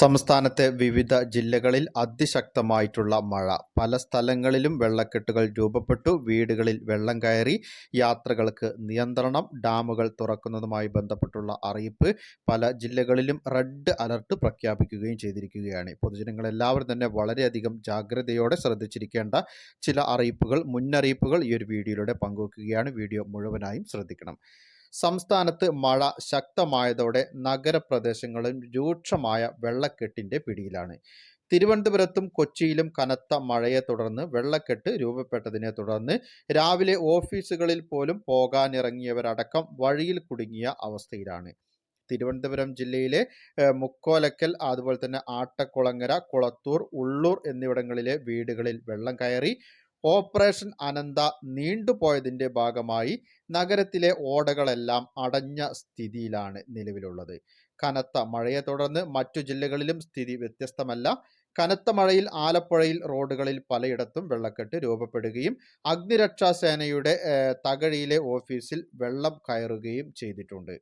സംസ്ഥാനത്തെ വിവിധ ജില്ലകളിൽ അതിശക്തമായിട്ടുള്ള മഴ. പല സ്ഥലങ്ങളിലും വെള്ളക്കെട്ടുകൾ രൂപപ്പെട്ടു. വീടുകളിൽ വെള്ളം കയറി യാത്രകൾക്ക് നിയന്ത്രണം ഡാമുകൾ തുറക്കുന്നതുമായി ബന്ധപ്പെട്ടുള്ള അറിയിപ്പ് പല ജില്ലകളിലും റെഡ് അലർട്ട് പ്രഖ്യാപിക്കുകയും ചെയ്തിരിക്കുകയാണ്. പൊതുജനങ്ങൾ എല്ലാവരും തന്നെ വളരെയധികം ജാഗ്രതയോടെ ശ്രദ്ധിച്ചിരിക്കേണ്ട ചില അറിയിപ്പുകൾ മുന്നറിയിപ്പുകൾ ഈ ഒരു വീഡിയോയിലൂടെ പങ്കുവെക്കുകയാണ്. വീഡിയോ മുഴുവനായും ശ്രദ്ധിക്കണം. സംസ്ഥാനത്ത് മഴ ശക്തമായതോടെ നഗരപ്രദേശങ്ങളും രൂക്ഷമായ വെള്ളക്കെട്ടിന്റെ പിടിയിലാണ്. തിരുവനന്തപുരത്തും കൊച്ചിയിലും കനത്ത മഴയെ തുടർന്ന് വെള്ളക്കെട്ട് രൂപപ്പെട്ടതിനെ തുടർന്ന് രാവിലെ ഓഫീസുകളിൽ പോലും പോകാനിറങ്ങിയവരടക്കം വഴിയിൽ കുടുങ്ങിയ അവസ്ഥയിലാണ്. തിരുവനന്തപുരം ജില്ലയിലെ മുക്കോലക്കൽ അതുപോലെ തന്നെ ആട്ടക്കുളങ്ങര കുളത്തൂർ ഉള്ളൂർ എന്നിവിടങ്ങളിലെ വീടുകളിൽ വെള്ളം കയറി ഓപ്പറേഷൻ അനന്ത നീണ്ടുപോയതിന്റെ ഭാഗമായി നഗരത്തിലെ ഓടകളെല്ലാം അടഞ്ഞ സ്ഥിതിയിലാണ് നിലവിലുള്ളത്. കനത്ത മഴയെ തുടർന്ന് മറ്റു ജില്ലകളിലും സ്ഥിതി വ്യത്യസ്തമല്ല. കനത്ത മഴയിൽ ആലപ്പുഴയിൽ റോഡുകളിൽ പലയിടത്തും വെള്ളക്കെട്ട് രൂപപ്പെടുകയും അഗ്നിരക്ഷാ സേനയുടെ തകഴിയിലെ ഓഫീസിൽ വെള്ളം കയറുകയും ചെയ്തിട്ടുണ്ട്.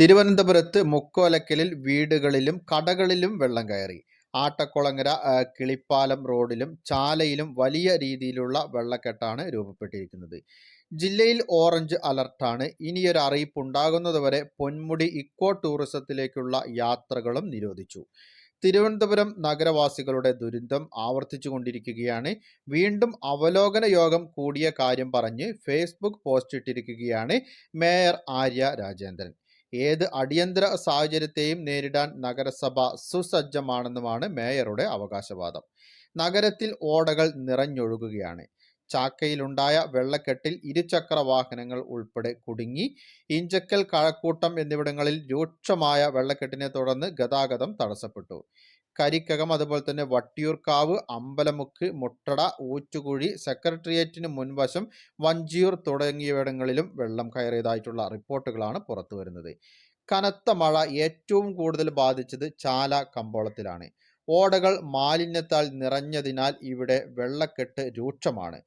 തിരുവനന്തപുരത്ത് മുക്കോലക്കലിൽ വീടുകളിലും കടകളിലും വെള്ളം കയറി. ആട്ടക്കുളങ്ങര കിളിപ്പാലം റോഡിലും ചാലയിലും വലിയ രീതിയിലുള്ള വെള്ളക്കെട്ടാണ് രൂപപ്പെട്ടിരിക്കുന്നത്. ജില്ലയിൽ ഓറഞ്ച് അലർട്ടാണ്. ഇനിയൊരു അറിയിപ്പ് ഉണ്ടാകുന്നതുവരെ പൊന്മുടി ഇക്കോ ടൂറിസത്തിലേക്കുള്ള യാത്രകളും നിരോധിച്ചു. തിരുവനന്തപുരം നഗരവാസികളുടെ ദുരന്തം ആവർത്തിച്ചു കൊണ്ടിരിക്കുകയാണ് വീണ്ടും അവലോകന യോഗം കൂടിയ കാര്യം പറഞ്ഞ് ഫേസ്ബുക്ക് പോസ്റ്റ് ഇട്ടിരിക്കുകയാണ് മേയർ ആര്യ രാജേന്ദ്രൻ. ഏത് അടിയന്തര സാഹചര്യത്തെയും നേരിടാൻ നഗരസഭ സുസജ്ജമാണെന്നുമാണ് മേയറുടെ അവകാശവാദം. നഗരത്തിൽ ഓടകൾ നിറഞ്ഞൊഴുകുകയാണ്. ചാക്കയിലുണ്ടായ വെള്ളക്കെട്ടിൽ ഇരുചക്ര വാഹനങ്ങൾ ഉൾപ്പെടെ കുടുങ്ങി ഇഞ്ചക്കൽ കഴക്കൂട്ടം എന്നിവിടങ്ങളിൽ രൂക്ഷമായ വെള്ളക്കെട്ടിനെ തുടർന്ന് ഗതാഗതം തടസ്സപ്പെട്ടു. കരിക്കകം അതുപോലെ തന്നെ വട്ടിയൂർക്കാവ് അമ്പലമുക്ക് മുട്ടട ഊറ്റുകുഴി സെക്രട്ടേറിയറ്റിന് മുൻവശം വഞ്ചിയൂർ തുടങ്ങിയവിടങ്ങളിലും വെള്ളം കയറിയതായിട്ടുള്ള റിപ്പോർട്ടുകളാണ് പുറത്തു വരുന്നത്. കനത്ത മഴ ഏറ്റവും കൂടുതൽ ബാധിച്ചത് ചാല കമ്പോളത്തിലാണ്. ഓടകൾ മാലിന്യത്താൽ നിറഞ്ഞതിനാൽ ഇവിടെ വെള്ളക്കെട്ട് രൂക്ഷമാണ്.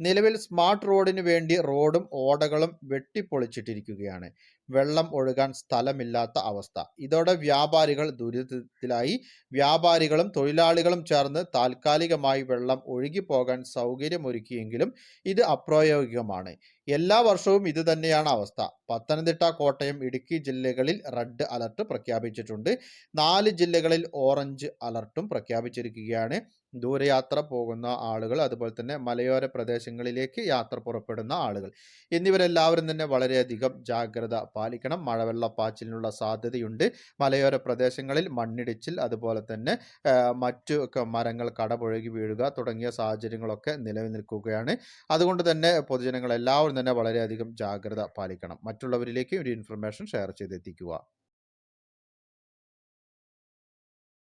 നിലവിൽ സ്മാർട്ട് റോഡിന് വേണ്ടി റോഡും ഓടകളും വെട്ടിപ്പൊളിച്ചിട്ടിരിക്കുകയാണ്. വെള്ളം ഒഴുകാൻ സ്ഥലമില്ലാത്ത അവസ്ഥ. ഇതോടെ വ്യാപാരികൾ ദുരിതത്തിലായി. വ്യാപാരികളും തൊഴിലാളികളും ചേർന്ന് താൽക്കാലികമായി വെള്ളം ഒഴുകി പോകാൻ സൗകര്യമൊരുക്കിയെങ്കിലും ഇത് അപ്രായോഗികമാണ്. എല്ലാ വർഷവും ഇത് തന്നെയാണ് അവസ്ഥ. പത്തനംതിട്ട കോട്ടയം ഇടുക്കി ജില്ലകളിൽ റെഡ് അലർട്ട് പ്രഖ്യാപിച്ചിട്ടുണ്ട്. നാല് ജില്ലകളിൽ ഓറഞ്ച് അലർട്ടും പ്രഖ്യാപിച്ചിരിക്കുകയാണ്. ദൂരയാത്ര പോകുന്ന ആളുകൾ അതുപോലെ തന്നെ മലയോര പ്രദേശങ്ങളിലേക്ക് യാത്ര പുറപ്പെടുന്ന ആളുകൾ. എന്നിവരെല്ലാവരും തന്നെ വളരെയധികം ജാഗ്രത പാലിക്കണം. മഴവെള്ളപ്പാച്ചിലിനുള്ള സാധ്യതയുണ്ട്. മലയോര പ്രദേശങ്ങളിൽ മണ്ണിടിച്ചിൽ അതുപോലെ തന്നെ മറ്റു മരങ്ങൾ കടപുഴകി വീഴുക തുടങ്ങിയ സാഹചര്യങ്ങളൊക്കെ നിലവിൽ നിൽക്കുകയാണ്. അതുകൊണ്ട് തന്നെ പൊതുജനങ്ങൾ എല്ലാവരും തന്നെ വളരെയധികം ജാഗ്രത പാലിക്കണം. മറ്റുള്ളവരിലേക്ക് ഒരു ഇൻഫർമേഷൻ ഷെയർ ചെയ്തെത്തിക്കുക.